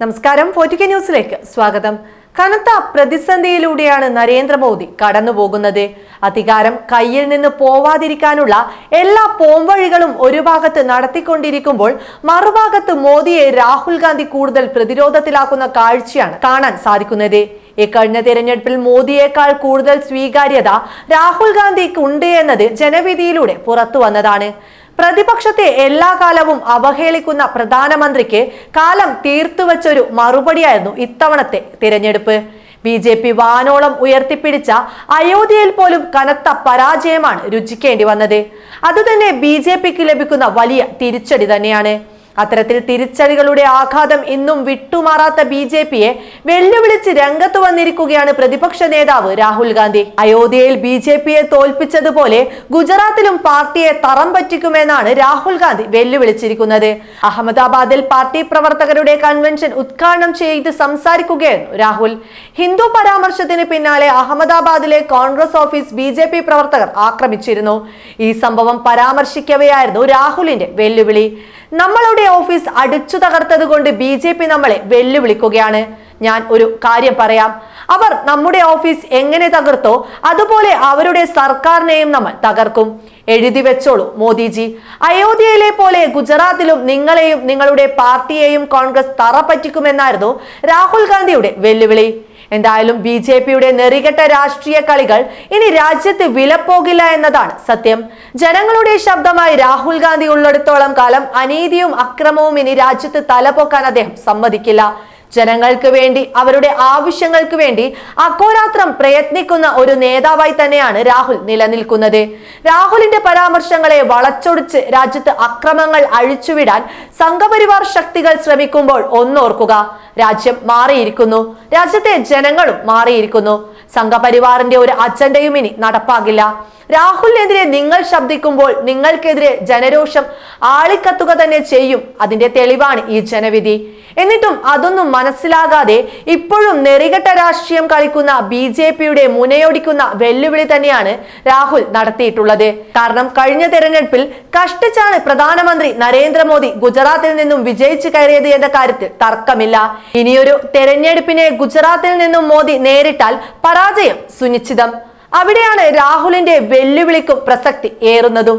നമസ്കാരം. ഫോർട്ടിക്ക ന്യൂസിലേക്ക് സ്വാഗതം. കനത്ത പ്രതിസന്ധിയിലൂടെയാണ് നരേന്ദ്രമോദി കടന്നുപോകുന്നത്. അധികാരം കയ്യിൽ നിന്ന് പോവാതിരിക്കാനുള്ള എല്ലാ പോംവഴികളും ഒരു ഭാഗത്ത് നടത്തിക്കൊണ്ടിരിക്കുമ്പോൾ മറുഭാഗത്ത് മോദിയെ രാഹുൽ ഗാന്ധി കൂടുതൽ പ്രതിരോധത്തിലാക്കുന്ന കാഴ്ചയാണ് കാണാൻ സാധിക്കുന്നത്. ഇക്കഴിഞ്ഞ തിരഞ്ഞെടുപ്പിൽ മോദിയേക്കാൾ കൂടുതൽ സ്വീകാര്യത രാഹുൽ ഗാന്ധിക്ക് ഉണ്ട് എന്നത് ജനവിധിയിലൂടെ പുറത്തു വന്നതാണ്. പ്രതിപക്ഷത്തെ എല്ലാ കാലവും അവഹേളിക്കുന്ന പ്രധാനമന്ത്രിക്ക് കാലം തീർത്തുവച്ചൊരു മറുപടിയായിരുന്നു ഇത്തവണത്തെ തിരഞ്ഞെടുപ്പ്. ബി ജെ പി വാനോളം ഉയർത്തിപ്പിടിച്ച അയോധ്യയിൽ പോലും കനത്ത പരാജയമാണ് രുചിക്കേണ്ടി വന്നത്. അതുതന്നെ ബി ജെ പിക്ക് ലഭിക്കുന്ന വലിയ തിരിച്ചടി തന്നെയാണ്. അത്തരത്തിൽ തിരിച്ചടികളുടെ ആഘാതം ഇന്നും വിട്ടുമാറാത്ത ബി ജെ പിയെ വെല്ലുവിളിച്ച് രംഗത്ത് വന്നിരിക്കുകയാണ് പ്രതിപക്ഷ നേതാവ് രാഹുൽ ഗാന്ധി. അയോധ്യയിൽ ബി ജെ പിയെ തോൽപ്പിച്ചതുപോലെ ഗുജറാത്തിലും പാർട്ടിയെ തറം പറ്റിക്കുമെന്നാണ് രാഹുൽ ഗാന്ധി വെല്ലുവിളിച്ചിരിക്കുന്നത്. അഹമ്മദാബാദിൽ പാർട്ടി പ്രവർത്തകരുടെ കൺവെൻഷൻ ഉദ്ഘാടനം ചെയ്ത് സംസാരിക്കുകയായിരുന്നു രാഹുൽ. ഹിന്ദു പരാമർശത്തിന് പിന്നാലെ അഹമ്മദാബാദിലെ Congress office B J P പ്രവർത്തകർ ആക്രമിച്ചിരുന്നു. ഈ സംഭവം പരാമർശിക്കവെയായിരുന്നു രാഹുലിന്റെ വെല്ലുവിളി. നമ്മളുടെ ഓഫീസ് അടിച്ചു തകർത്തത് കൊണ്ട് ബി ജെ പി നമ്മളെ വെല്ലുവിളിക്കുകയാണ്. ഞാൻ ഒരു കാര്യം പറയാം. അവർ നമ്മുടെ ഓഫീസ് എങ്ങനെ തകർത്തോ അതുപോലെ അവരുടെ സർക്കാരിനെയും നമ്മൾ തകർക്കും. എഴുതി വെച്ചോളൂ മോദിജി. അയോധ്യയിലെ പോലെ ഗുജറാത്തിലും നിങ്ങളെയും നിങ്ങളുടെ പാർട്ടിയെയും കോൺഗ്രസ് തറ പറ്റിക്കുമെന്നായിരുന്നു രാഹുൽ ഗാന്ധിയുടെ വെല്ലുവിളി. എന്തായാലും ബി ജെ പിയുടെ നെറികെട്ട രാഷ്ട്രീയ കളികൾ ഇനി രാജ്യത്ത് വിലപ്പോകില്ല എന്നതാണ് സത്യം. ജനങ്ങളുടെ ശബ്ദമായി രാഹുൽ ഗാന്ധി ഉള്ളിടത്തോളം കാലം അനീതിയും അക്രമവും ഇനി രാജ്യത്ത് തലപൊക്കാൻ അദ്ദേഹം സമ്മതിക്കില്ല. ജനങ്ങൾക്ക് വേണ്ടി അവരുടെ ആവശ്യങ്ങൾക്ക് വേണ്ടി അക്കോരാത്രം പ്രയത്നിക്കുന്ന ഒരു നേതാവായി തന്നെയാണ് രാഹുൽ നിലനിൽക്കുന്നത്. രാഹുലിന്റെ പരാമർശങ്ങളെ വളച്ചൊടിച്ച് രാജ്യത്ത് അക്രമങ്ങൾ അഴിച്ചുവിടാൻ സംഘപരിവാർ ശക്തികൾ ശ്രമിക്കുമ്പോൾ ഒന്നോർക്കുക. രാജ്യം മാറിയിരിക്കുന്നു. രാജ്യത്തെ ജനങ്ങളും മാറിയിരിക്കുന്നു. സംഘപരിവാറിന്റെ ഒരു അജണ്ടയും ഇനി നടപ്പാകില്ല. രാഹുലിനെതിരെ നിങ്ങൾ ശബ്ദിക്കുമ്പോൾ നിങ്ങൾക്കെതിരെ ജനരോഷം ആളിക്കത്തുക തന്നെ ചെയ്യും. അതിന്റെ തെളിവാണ് ഈ ജനവിധി. എന്നിട്ടും അതൊന്നും മനസ്സിലാകാതെ ഇപ്പോഴും നെറികെട്ട രാഷ്ട്രീയം കളിക്കുന്ന ബി ജെ പിയുടെ മുനയൊടിക്കുന്ന വെല്ലുവിളി തന്നെയാണ് രാഹുൽ നടത്തിയിട്ടുള്ളത്. കാരണം കഴിഞ്ഞ തെരഞ്ഞെടുപ്പിൽ കഷ്ടിച്ചാണ് പ്രധാനമന്ത്രി നരേന്ദ്രമോദി ഗുജറാത്തിൽ നിന്നും വിജയിച്ചു കയറിയത് എന്ന കാര്യത്തിൽ തർക്കമില്ല. ഇനിയൊരു തെരഞ്ഞെടുപ്പിനെ ഗുജറാത്തിൽ നിന്നും മോദി നേരിട്ടാൽ പരാജയം സുനിശ്ചിതം. അവിടെയാണ് രാഹുലിന്റെ വെല്ലുവിളിക്കും പ്രസക്തി ഏറുന്നതും.